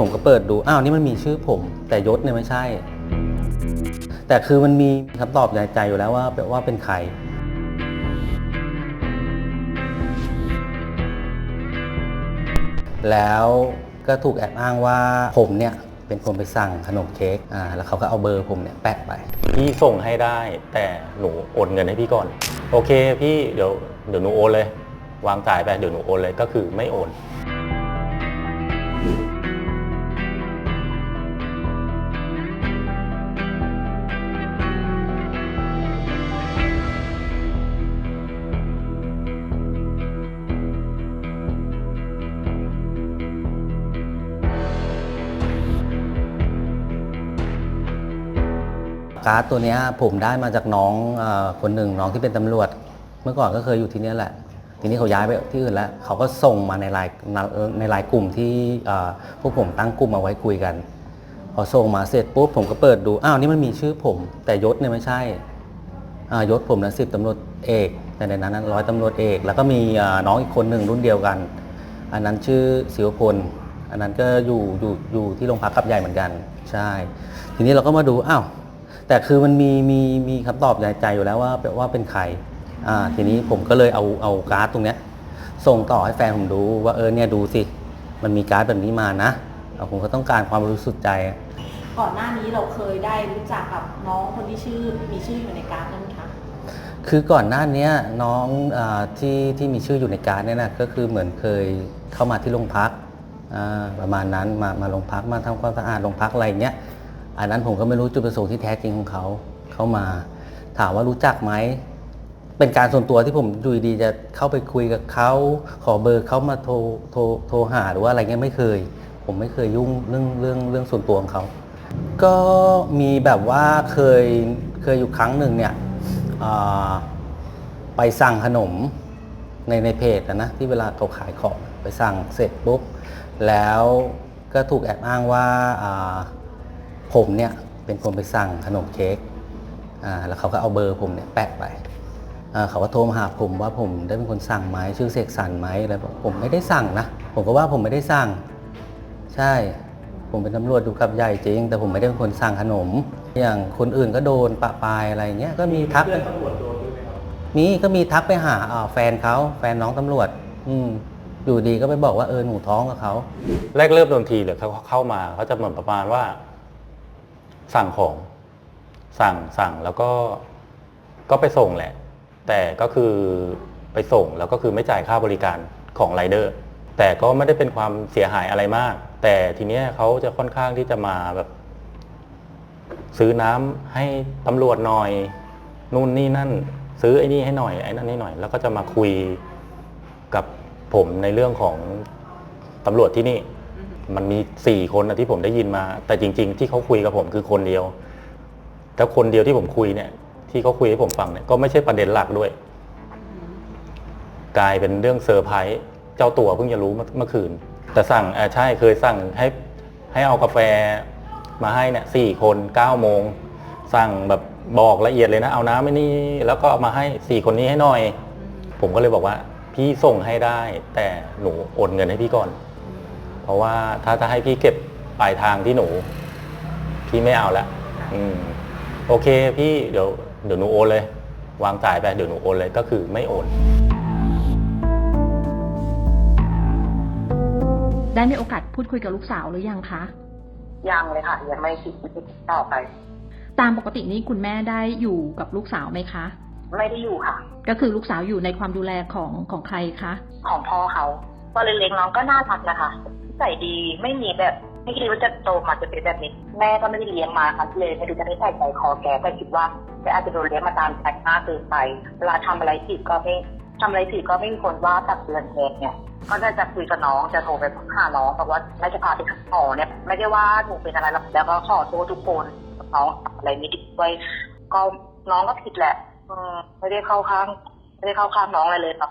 ผมก็เปิดดู อ้าวนี่มันมีชื่อผม แต่ยศเนี่ยไม่ใช่ แต่คือมันมีคำตอบในใจอยู่แล้วว่าแบบว่าเป็นใครแล้วก็ถูกแอบอ้างว่าผมเนี่ยเป็นคนไปสั่งขนมเค้กอ่าแล้วเขาก็เอาเบอร์ผมเนี่ยแปะไป พี่ส่งให้ได้แต่หนูโอนเงินให้พี่ก่อน โอเคพี่เดี๋ยวเดี๋ยวหนูโอนเลย วางจ่ายไปเดี๋ยวหนูโอนเลยก็คือไม่โอน การ์ดตัวนี้ผมได้มาจากน้องคนหนึ่งน้องที่เป็นตำรวจ เมื่อก่อนก็เคยอยู่ที่นี่แหละ ทีนี้เขาย้ายไปที่อื่นแล้ว เขาก็ส่งมาในไลน์ในไลน์กลุ่มที่พวกผมตั้งกลุ่มเอาไว้คุยกันพอส่งมาเสร็จปุ๊บผมก็เปิดดูอ้าวนี่มันมีชื่อผม แต่ยศเนี่ยไม่ใช่ยศผมนะสิบตำรวจเอกแต่ในนั้นร้อยตำรวจเอก แล้วก็มีน้องอีกคนหนึ่งรุ่นเดียวกัน อันนั้นชื่อศิวพลอันนั้นก็อยู่อยู่อยู่ที่โรงพักกับใหญ่เหมือนกัน ใช่ ทีนี้เราก็มาดูอ้าว แต่คือมันมีมีมีคำตอบในใจอยู่แล้วว่าว่าเป็นใครอ่าทีนี้ผมก็เลยเอาเอาการ์ดตรงเนี้ย ส่งต่อให้แฟนผมดูว่าเออเนี่ยดูสิ มันมีการ์ดแบบนี้มานะเอาผมก็ต้องการความบริสุทธิ์ใจก่อนหน้านี้เราเคยได้รู้จักกับน้องคนที่ชื่อมีชื่ออยู่ในการ์ดนั้นไหมคะคือก่อนหน้าเนี้ยน้องอาที่ที่มีชื่ออยู่ในการดเนี่ยนะก็คือเหมือนเคยเข้ามาที่โรงพักอ่าประมาณนั้นมามาโรงพักมาทำความสะอาดโรงพักอะไรอย่างเงี้ย อันนั้นผมก็ไม่รู้จุดประสงค์ที่แท้จริงของเขาเข้ามา ถามว่ารู้จักไหมเป็นการส่วนตัวที่ผมอยู่ดีจะเข้าไปคุยกับเขาขอเบอร์เขามาโทรโทรโทรหาหรือว่าอะไรเงี้ยไม่เคย ผมไม่เคยยุ่งเรื่องเรื่องเรื่องส่วนตัวของเขาก็มีแบบว่าเคยเคยอยู่ครั้งหนึ่งเนี่ยไปสั่งขนมในในเพจนะที่เวลาเขาขายของไปสั่งเสร็จปุ๊บแล้วก็ถูกแอบอ้างว่าอ่า ผมเนี่ยเป็นคนไปสั่งขนมเค้กอ่าแล้วเขาก็เอาเบอร์ผมเนี่ยแปะไปอ่าเขาก็โทรมาหาผมว่าผมได้เป็นคนสั่งไหมชื่อเสกสรรไหมอะไรบอกผมไม่ได้สั่งนะผมก็ว่าผมไม่ได้สั่ง ใช่ ผมเป็นตำรวจดูกับใหญ่จริง แต่ผมไม่ได้เป็นคนสั่งขนม อย่างคนอื่นก็โดนปะปายอะไรเงี้ยก็มีทักไปมีก็มีทักไปหาอ่าแฟนเขาแฟนน้องตำรวจ อืมอยู่ดีก็ไปบอกว่าเออหนูท้องกับเขา แรกเริ่มโดนทีเลยเขาเข้ามาเขาจะเหมือนประมาณว่า สั่งของ สั่งสั่งแล้วก็ก็ไปส่งแหละ แต่ก็คือไปส่งแล้วก็คือไม่จ่ายค่าบริการของไรเดอร์แต่ก็ไม่ได้เป็นความเสียหายอะไรมาก แต่ทีเนี้ยเขาจะค่อนข้างที่จะมาแบบ ซื้อน้ำให้ตำรวจหน่อย นู่นนี่นั่น ซื้อไอ้นี่ให้หน่อยไอ้นั่นให้หน่อย แล้วก็จะมาคุยกับผมในเรื่องของตำรวจที่นี่ มันมีสี่คนนะที่ผมได้ยินมา แต่จริง ๆ ที่เขาคุยกับผมคือคนเดียวแต่คนเดียวที่ผมคุยเนี่ย ที่เขาคุยให้ผมฟังเนี่ยก็ไม่ใช่ประเด็นหลักด้วย กลายเป็นเรื่องเซอร์ไพรส์เจ้าตัวเพิ่งจะรู้เมื่อคืน แต่สั่งออใช่เคยสั่งให้ให้เอากาแฟมาให้เนี่ยสี่คนเก้าโมงสั่งแบบบอกละเอียดเลยนะ เอาน้ำไม่นี่แล้วก็เอามาให้สี่คนนี้ให้หน่อย ผมก็เลยบอกว่า พี่ส่งให้ได้ แต่หนูโอนเงินให้พี่ก่อน ราะว่าถ้าจะให้พี่เก็บปลายทางที่หนู พี่ไม่เอาละอืมโอเคพี่เดี๋ยวเดี๋ยวหนูโอนเลย วางจ่ายไปเดี๋ยวหนูโอนเลยก็คือไม่โอน ได้มีโอกาสพูดคุยกับลูกสาวหรือยังคะ ยังเลยค่ะ ยังไม่คิดไม่คิดต่อไป ตามปกตินี่คุณแม่ได้อยู่กับลูกสาวไหมคะ ไม่ได้อยู่ค่ะ ก็คือลูกสาวอยู่ในความดูแลของของใครคะ ของพ่อเขาตอนเล็กๆน้องก็น่ารักนะคะ ใส่ดีไม่มีแบบไม่คิดว่าจะโตมาจะเป็นแบบนี้ แม่ก็ไม่ได้เลี้ยงมาค่ะเลยไม่รู้จะได้ใส่ใจคอแกแต่คิดว่าแกอาจจะโดนเลี้ยงมาตามแต่งหน้าเกินไปเวลาทำอะไรผิดก็ไม่ทำอะไรผิดก็ไม่มีคนว่าตักเตือนแกเนี่ยก็จะจะคุยกับน้องจะโทรไปหาน้องบอกว่าไม่จะพาไปหาหมอเนี่ยไม่ได้ว่าหนูเป็นอะไรหรอกแล้วก็ขอโทษทุกคนน้องอะไรไม่ดีด้วยก็น้องก็ผิดแหละไม่ได้เข้าข้าง ไม่ได้เข้าข้างน้องอะไรเลยครับ